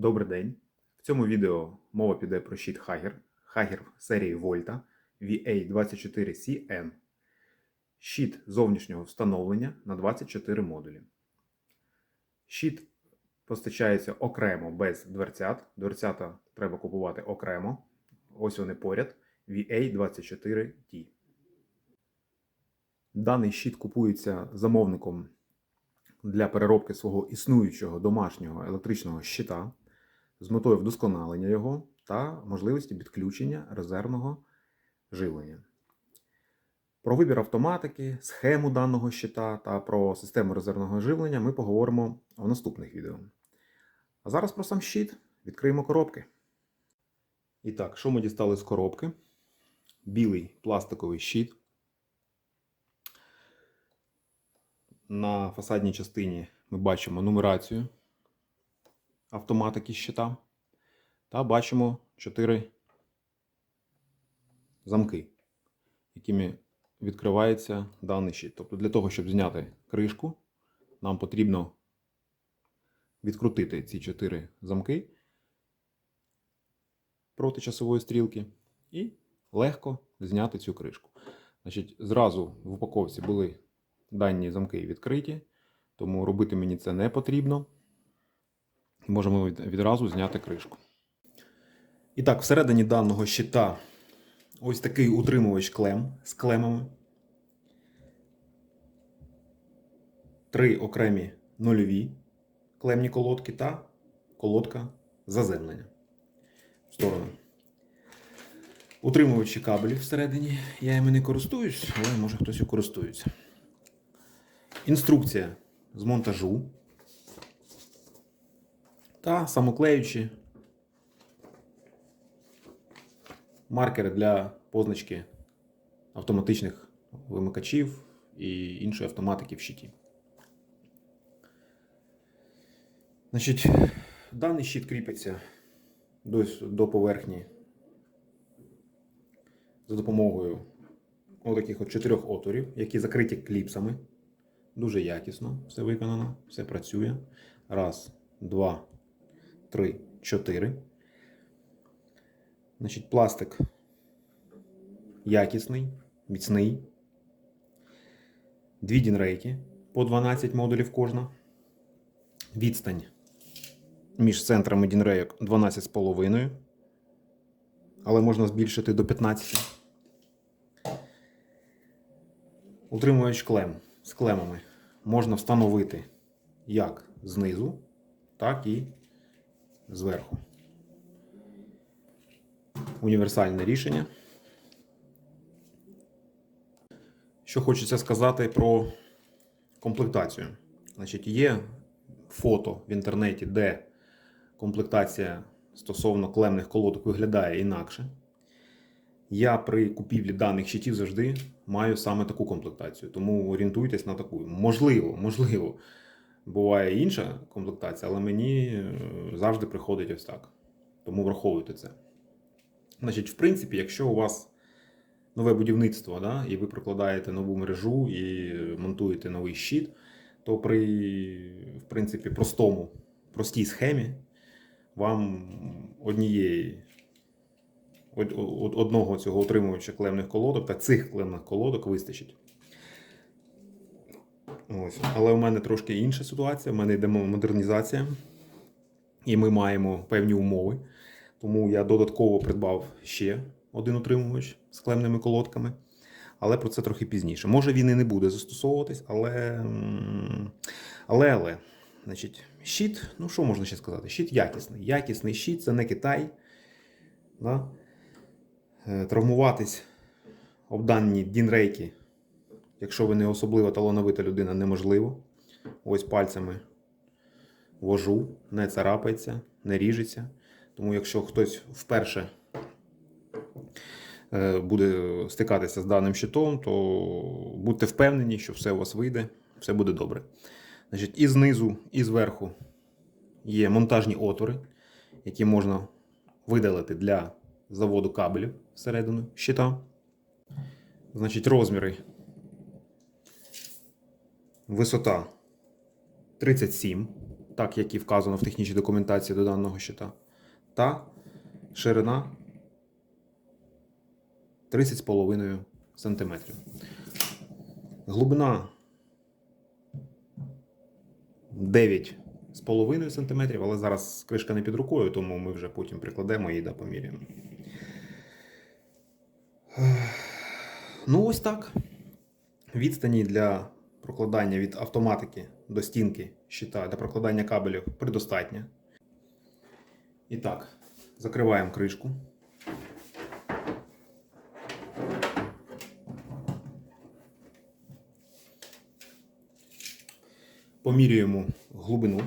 Добрий день. В цьому відео мова піде про щит Hager. Hager серії Volta VA24CN. Щит зовнішнього встановлення на 24 модулі. Щит постачається окремо без дверцят. Дверцята треба купувати окремо. Ось вони поряд. VA24T. Даний щит купується замовником для переробки свого існуючого домашнього електричного щита з метою вдосконалення його та можливості підключення резервного живлення. Про вибір автоматики, схему даного щита та про систему резервного живлення ми поговоримо в наступних відео. А зараз про сам щит відкриємо коробки. І так, що ми дістали з коробки? Білий пластиковий щит. На фасадній частині ми бачимо нумерацію автоматики щита та бачимо 4 замки, якими відкривається даний щит. Тобто для того, щоб зняти кришку, нам потрібно відкрутити ці 4 замки проти часової стрілки і легко зняти цю кришку. Значить, зразу в упаковці були дані замки відкриті, тому робити мені це не потрібно. Можемо відразу зняти кришку. І так, всередині даного щита ось такий утримувач клем з клемами. Три окремі нульові клемні колодки та колодка заземлення в сторону. Утримувачі кабелів всередині. Я іми не користуюсь, але може хтось і користується. Інструкція з монтажу та самоклеючі маркери для позначки автоматичних вимикачів і іншої автоматики в щиті. Значить, даний щит кріпиться до, до поверхні за допомогою отаких от чотирьох отворів, які закриті кліпсами. Дуже якісно все виконано, все працює. Раз, два, три, чотири. Значить, пластик якісний, міцний. Дві дінрейки по 12 модулів кожна. Відстань між центрами дінрейок 12,5. Але можна збільшити до 15. Утримувач клем з клемами можна встановити як знизу, так і зверху. Універсальне рішення. Що хочеться сказати про комплектацію. Значить, є фото в інтернеті, де комплектація стосовно клемних колодок виглядає інакше. Я при купівлі даних щитів завжди маю саме таку комплектацію, тому орієнтуйтесь на таку. Можливо, можливо, буває інша комплектація, але мені е, завжди приходить ось так. Тому враховуйте це. Значить, в принципі, якщо у вас нове будівництво, да, і ви прокладаєте нову мережу і монтуєте новий щит, то при в принципі, простому, простій схемі вам однієї од- од- одного цього отримувача клемних колодок та цих клемних колодок вистачить. Ось. Але у мене трошки інша ситуація. У мене йде модернізація, і ми маємо певні умови. Тому я додатково придбав ще один утримувач з клемними колодками. Але про це трохи пізніше. Може він і не буде застосовуватись, але. Але, але. Значить, щит, ну що можна ще сказати? Щит якісний. Якісний щит, це не Китай. Да? Е, Травмуватись об дані дінрейки, якщо ви не особливо талановита людина, неможливо. Ось пальцями вожу, не царапається, не ріжеться. Тому якщо хтось вперше е, буде стикатися з даним щитом, то будьте впевнені, що все у вас вийде, все буде добре. Значить, і знизу, і зверху є монтажні отвори, які можна видалити для заводу кабелів всередину щита. Значить, розміри. Висота 37 так як і вказано в технічній документації до даного щита. Та ширина 30,5 см. Глибина 9,5 см, але зараз кришка не під рукою, тому ми вже потім прикладемо її да поміряємо. Ну, ось так. Відстані для прокладання від автоматики до стінки щита для прокладання кабелів предостатня. І так, закриваємо кришку. Помірюємо глибину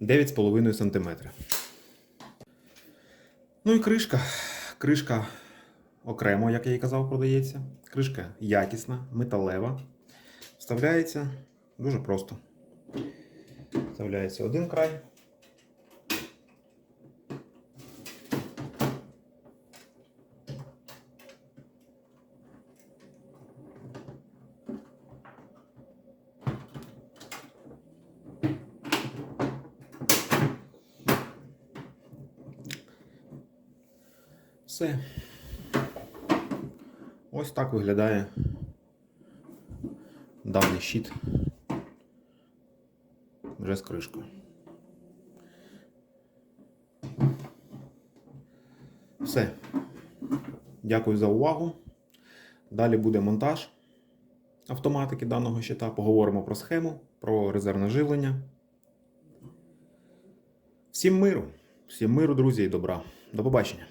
9,5 см. Ну і кришка. Кришка окремо, як я і казав, продається. Кришка якісна, металева. Вставляється дуже просто. Вставляється один край. Все. Ось так виглядає даний щит вже з кришкою. Все. Дякую за увагу. Далі буде монтаж автоматики даного щита. Поговоримо про схему, про резервне живлення. Всім миру, всім миру, друзі, і добра. До побачення.